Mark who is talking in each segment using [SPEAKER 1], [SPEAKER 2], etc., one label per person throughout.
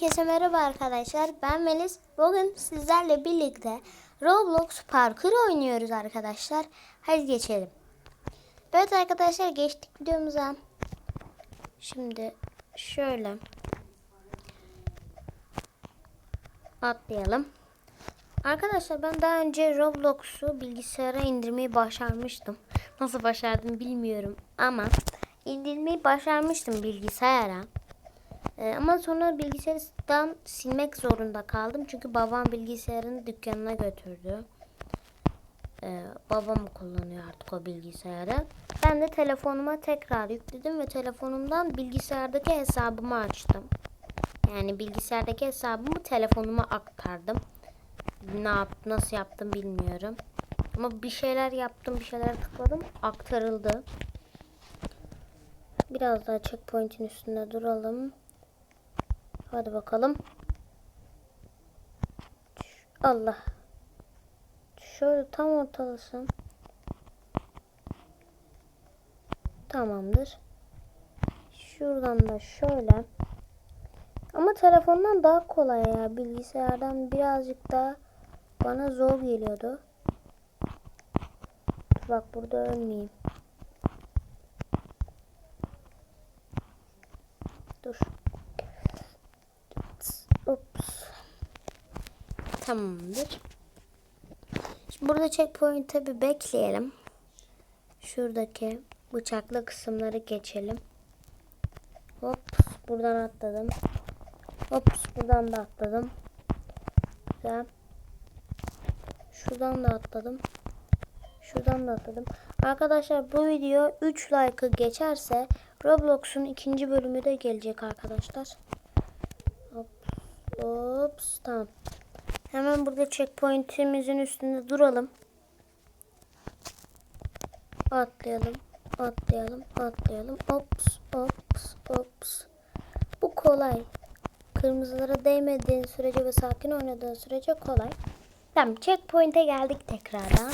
[SPEAKER 1] Herkese merhaba arkadaşlar. Ben Melis. Bugün sizlerle birlikte Roblox parkur oynuyoruz arkadaşlar. Hadi geçelim. Evet arkadaşlar geçtik videomuza. Şimdi şöyle atlayalım. Arkadaşlar ben daha önce Roblox'u bilgisayara indirmeyi başarmıştım. Nasıl başardım bilmiyorum ama indirmeyi başarmıştım bilgisayara. Ee, ama sonra bilgisayardan silmek zorunda kaldım. Çünkü babam bilgisayarını dükkanına götürdü. Ee, babam kullanıyor artık o bilgisayarı. Ben de telefonuma tekrar yükledim ve telefonumdan bilgisayardaki hesabımı açtım. Yani bilgisayardaki hesabımı telefonuma aktardım. Ne yap, nasıl yaptım bilmiyorum. Ama bir şeyler yaptım, bir şeyler tıkladım, aktarıldı. Biraz daha checkpoint'in üstünde duralım. Hadi bakalım. Allah. Şöyle tam ortalasın. Tamamdır. Şuradan da şöyle. Ama telefondan daha kolay ya. Bilgisayardan birazcık daha bana zor geliyordu. Bak burada ölmeyeyim. Dur. Ups. Tamamdır. Şimdi burada checkpoint'e bir bekleyelim. Şuradaki bıçaklı kısımları geçelim. Hop buradan atladım. Hop buradan da atladım. Güzel. Şuradan da atladım. Şuradan da atladım. Arkadaşlar bu video 3 like'ı geçerse Roblox'un ikinci bölümü de gelecek arkadaşlar. Hop. Ops tamam. Hemen burada checkpoint'imizin üstünde duralım. Atlayalım. Atlayalım. Atlayalım. Ops. Ops. Ops. Bu kolay. Kırmızılara değmediğin sürece ve sakin oynadığın sürece kolay. Tamam checkpoint'e geldik tekrardan.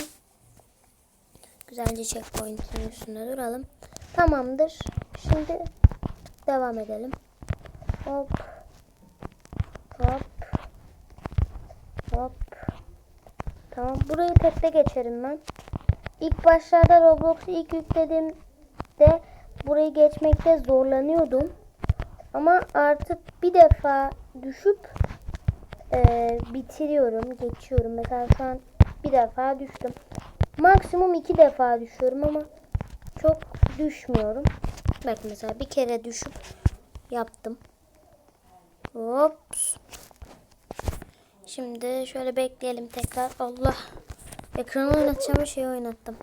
[SPEAKER 1] Güzelce checkpoint'in üstünde duralım. Tamamdır. Şimdi devam edelim. Hop. Hop. Tamam. Burayı tekte geçerim ben. İlk başlarda Roblox'u ilk yüklediğimde burayı geçmekte zorlanıyordum. Ama artık bir defa düşüp e, bitiriyorum, geçiyorum. Mesela şu an bir defa düştüm. Maksimum iki defa düşüyorum ama çok düşmüyorum. Bak mesela bir kere düşüp yaptım. Hops. Şimdi şöyle bekleyelim tekrar. Allah. Ekranı oynatacağım şey oynattım.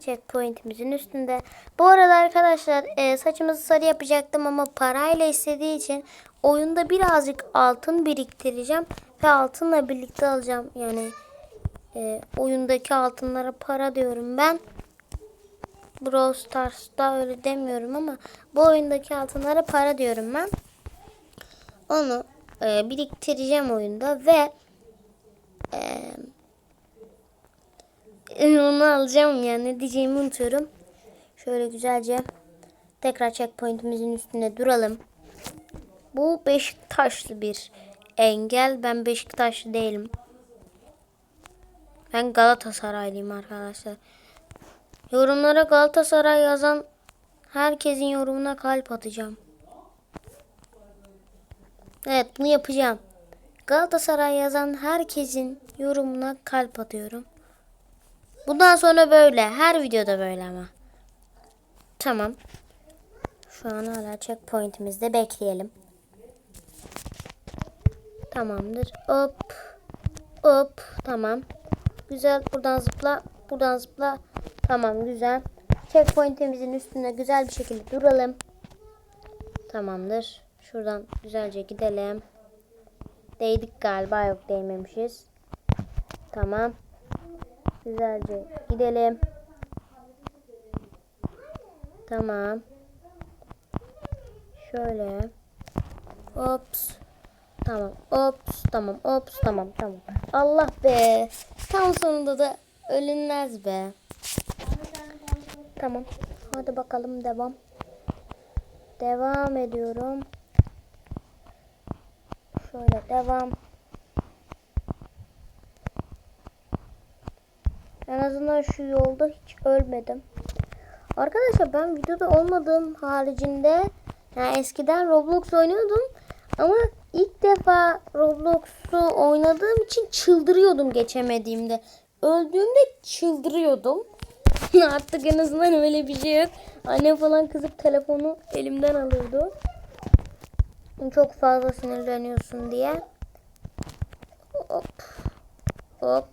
[SPEAKER 1] Checkpoint'imizin üstünde. Bu arada arkadaşlar e, saçımızı sarı yapacaktım ama parayla istediği için oyunda birazcık altın biriktireceğim. Ve altınla birlikte alacağım. Yani e, oyundaki altınlara para diyorum ben. Brawl Stars'ta öyle demiyorum ama bu oyundaki altınlara para diyorum ben. Onu e, biriktireceğim oyunda ve e, onu alacağım yani ne diyeceğimi unutuyorum. Şöyle güzelce tekrar checkpoint'imizin üstünde duralım. Bu Beşiktaşlı bir engel. Ben Beşiktaşlı değilim. Ben Galatasaraylıyım arkadaşlar. Yorumlara Galatasaray yazan herkesin yorumuna kalp atacağım. Evet bunu yapacağım. Galatasaray yazan herkesin yorumuna kalp atıyorum. Bundan sonra böyle. Her videoda böyle ama. Tamam. Şu an hala checkpointimizde bekleyelim. Tamamdır. Hop. Hop. Tamam. Güzel. Buradan zıpla. Buradan zıpla. Tamam güzel. Checkpointimizin üstünde güzel bir şekilde duralım. Tamamdır. Şuradan güzelce gidelim. Değdik galiba. Yok değmemişiz. Tamam. Güzelce gidelim. Tamam. Şöyle. Ops. Tamam. Ops. Tamam. Ops. Tamam. Tamam. Allah be. Tam sonunda da ölünmez be. Tamam. Hadi bakalım devam. Devam ediyorum. Şöyle devam. En azından şu yolda hiç ölmedim. Arkadaşlar ben videoda olmadığım haricinde yani eskiden Roblox oynuyordum ama ilk defa Roblox'u oynadığım için çıldırıyordum geçemediğimde. Öldüğümde çıldırıyordum. Artık en azından öyle bir şey yok. Annem falan kızıp telefonu elimden alırdı. Çok fazla sinirleniyorsun diye. Hop. Hop.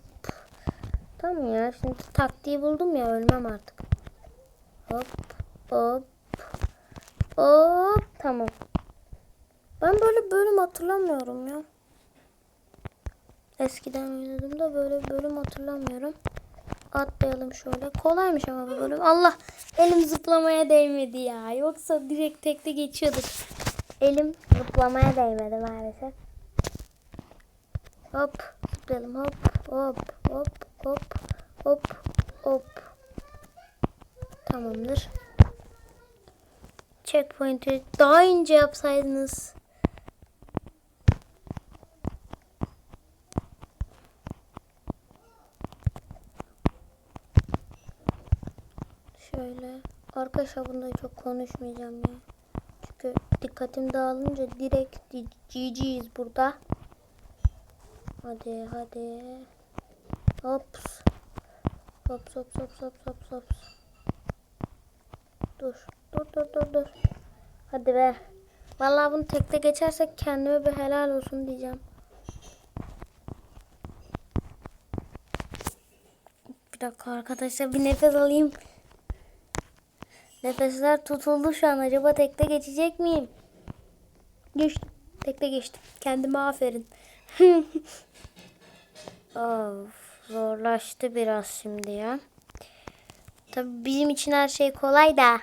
[SPEAKER 1] Tamam ya şimdi taktiği buldum ya ölmem artık. Hop hop hop tamam. Ben böyle bölüm hatırlamıyorum ya. Eskiden oynadığımda böyle bölüm hatırlamıyorum. Atlayalım şöyle. Kolaymış ama bu bölüm. Allah elim zıplamaya değmedi ya. Yoksa direkt tekte geçiyorduk. Elim zıplamaya değmedi maalesef. Hop zıplayalım hop hop hop hop hop hop. Tamamdır. Checkpoint'i daha ince yapsaydınız. Şöyle. Arkadaşlar bunda çok konuşmayacağım ya. Dikkatim dağılınca direkt GG'yiz burada. Hadi hadi. Hops. Hops hops hops hops hops hops. Dur. Dur dur dur dur. Hadi be. Vallahi bunu tekte geçersek kendime bir helal olsun diyeceğim. Bir dakika arkadaşlar bir nefes alayım. Nefesler tutuldu şu an. Acaba tekte geçecek miyim? Geçtim. Tekte geçtim. Kendime aferin. of, zorlaştı biraz şimdi ya. Tabii bizim için her şey kolay da.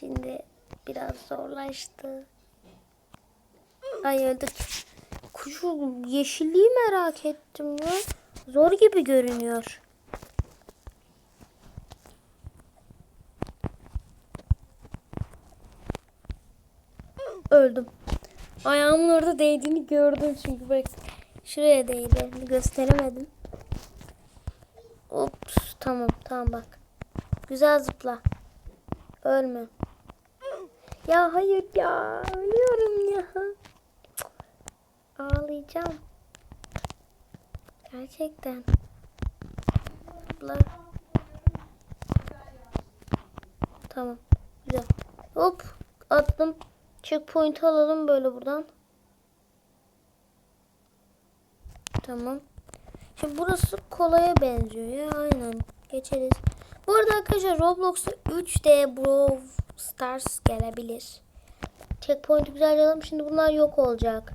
[SPEAKER 1] Şimdi biraz zorlaştı. Ay öldük. Kuşu yeşilliği merak ettim ya. Zor gibi görünüyor. Öldüm. Ayağımın orada değdiğini gördüm çünkü bak. Şuraya değdi. Gösteremedim. Ups tamam tamam bak. Güzel zıpla. Ölme. Ya hayır ya. Ölüyorum ya. Ağlayacağım. Gerçekten. Zıpla. Tamam. Güzel. Hop. Attım. Checkpoint alalım böyle buradan. Tamam. Şimdi burası kolaya benziyor ya aynen. Geçeriz. Bu arada arkadaşlar Roblox'ta 3D Brawl Stars gelebilir. Checkpoint'i güzel alalım. Şimdi bunlar yok olacak.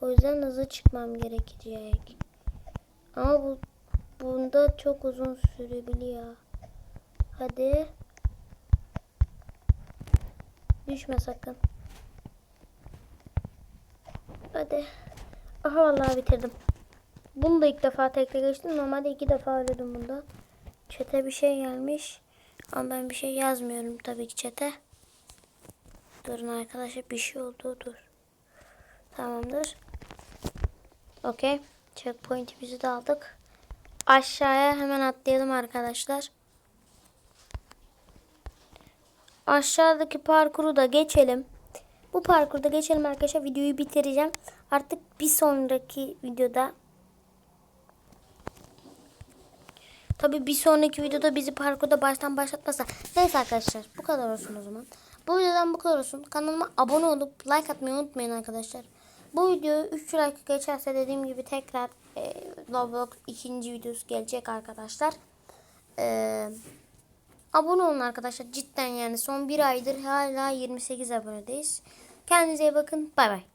[SPEAKER 1] O yüzden hızlı çıkmam gerekecek. Ama bu bunda çok uzun sürebiliyor. Hadi. Düşme sakın. Hadi. Aha vallahi bitirdim. Bunu da ilk defa tekte geçtim. Normalde iki defa öldüm bunda. Çete bir şey gelmiş. Ama ben bir şey yazmıyorum tabii ki çete. Durun arkadaşlar bir şey oldu. Dur. Tamamdır. Okey. Checkpoint'imizi de aldık. Aşağıya hemen atlayalım arkadaşlar. Aşağıdaki parkuru da geçelim. Bu parkurda geçelim arkadaşlar. Videoyu bitireceğim. Artık bir sonraki videoda Tabi bir sonraki videoda bizi parkurda baştan başlatmasa. Neyse arkadaşlar bu kadar olsun o zaman. Bu videodan bu kadar olsun. Kanalıma abone olup like atmayı unutmayın arkadaşlar. Bu video 3 like geçerse dediğim gibi tekrar e, Roblox ikinci videosu gelecek arkadaşlar. Eee Abone olun arkadaşlar cidden yani son bir aydır hala 28 abonedeyiz. Kendinize iyi bakın. Bay bay.